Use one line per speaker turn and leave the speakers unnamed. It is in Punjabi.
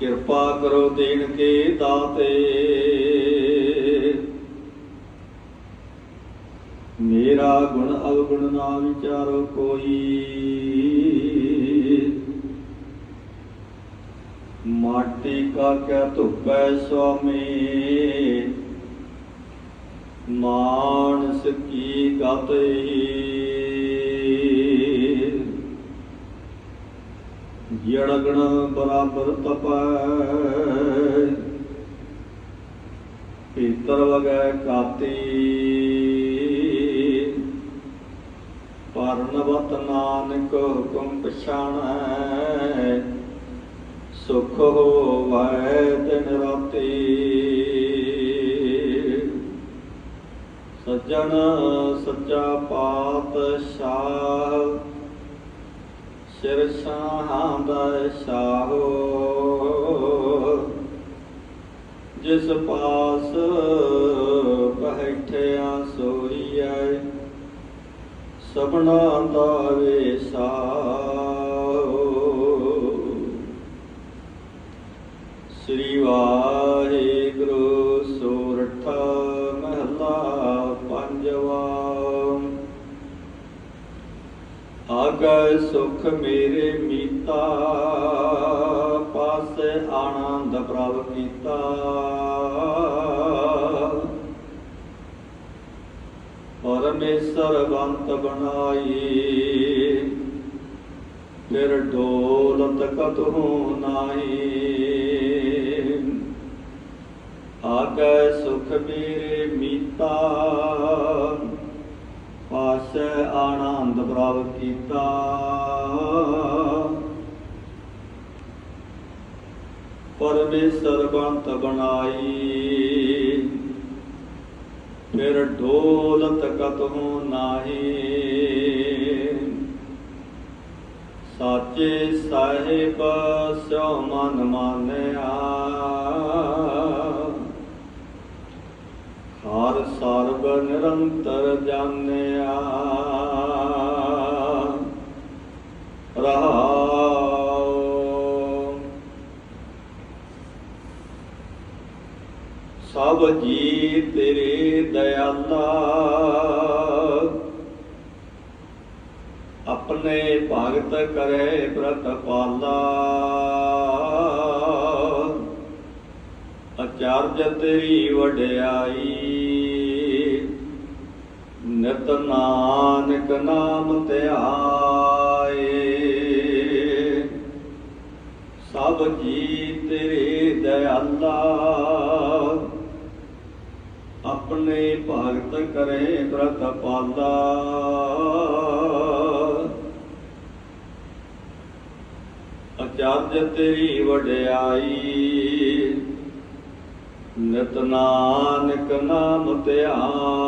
ਕਿਰਪਾ ਕਰੋ ਦੇਣ ਕੇ ਦਾਤੇ। ਮੇਰਾ ਗੁਣ ਅਵਗੁਣ ਨਾ ਵਿਚਾਰੋ ਕੋਈ। ਮਾਟੀ ਕਾ ਕਿਆ ਧੁੱਪੈ ਸੁਆਮੀ। ਮਾਨਸ ਕੀ ਗਤਈ ਜੜਗਣ ਬਰਾਬਰ ਤਪੈ। ਪੀਤਰ ਵਗੈ ਕਾਤੀ। ਪਰਨਵਤ ਨਾਨਕ ਹੁਕਮ ਪਛਾਣੈ। ਸੁਖ ਹੋਵੈ ਦਿਨ ਰਾਤੀ। ਸੱਜਣ ਸੱਚਾ ਪਾਤਸ਼ਾਹ। ਸਿਰ ਸਾਹਾਂ ਦਾ ਸ਼ਾਹੋ। ਜਿਸ ਪਾਸ ਬੈਠਿਆ ਸੋਈਐ ਸਭਨਾ ਦਾ ਵੇਸਾਓ ਆਗੈ ਸੁਖ ਮੇਰੇ ਮੀਤਾ, ਪਾਸੇ ਆਨੰਦ ਪ੍ਰਭ ਕੀਤਾ। ਪਰਮੇਸ਼ਰ ਬੰਤ ਬਣਾਈ, ਫਿਰ ਡੋਲਤ ਕਤਹੂ ਨਾਹੀ। ਆਗੈ ਸੁਖ ਮੇਰੇ ਮੀਤਾ ਪਾਸੈ ਆਨੰਦ ਪ੍ਰਾਪਤ ਕੀਤਾ। ਪਰਮੇਸ਼ਰ ਬੰਤ ਬਣਾਈ। ਫਿਰ ਢੋਲਤ ਕਤਹੂ ਨਾਹੀ। ਸਾਚੇ ਸਾਹਿਬ ਸਿਉ ਮਨ ਮਾਨਿਆ। ਨਿਰੰਤਰ ਜਾਣਿਆ। ਰਹਾਉ ਸਭ ਜੀ ਤੇਰੇ ਦਇਆਲਾ। ਆਪਣੇ ਭਗਤ ਕਰੇ ਪ੍ਰਤਪਾਲਾ ਅਚਾਰਜ ਤੇਰੀ ਵਡਿਆਈ। ਨਿਤ ਨਾਨਕ ਨਾਮ ਧਿਆਏ ਸਭ ਜੀ ਤੇਰੇ ਦਇਆਲਾ, ਆਪਣੇ ਭਗਤ ਕਰੇ ਪ੍ਰਤਪਾਲਾ ਅਚਾਰਜ ਤੇਰੀ ਵਡਿਆਈ, ਨਿਤ ਨਾਨਕ ਨਾਮ ਧਿਆਏ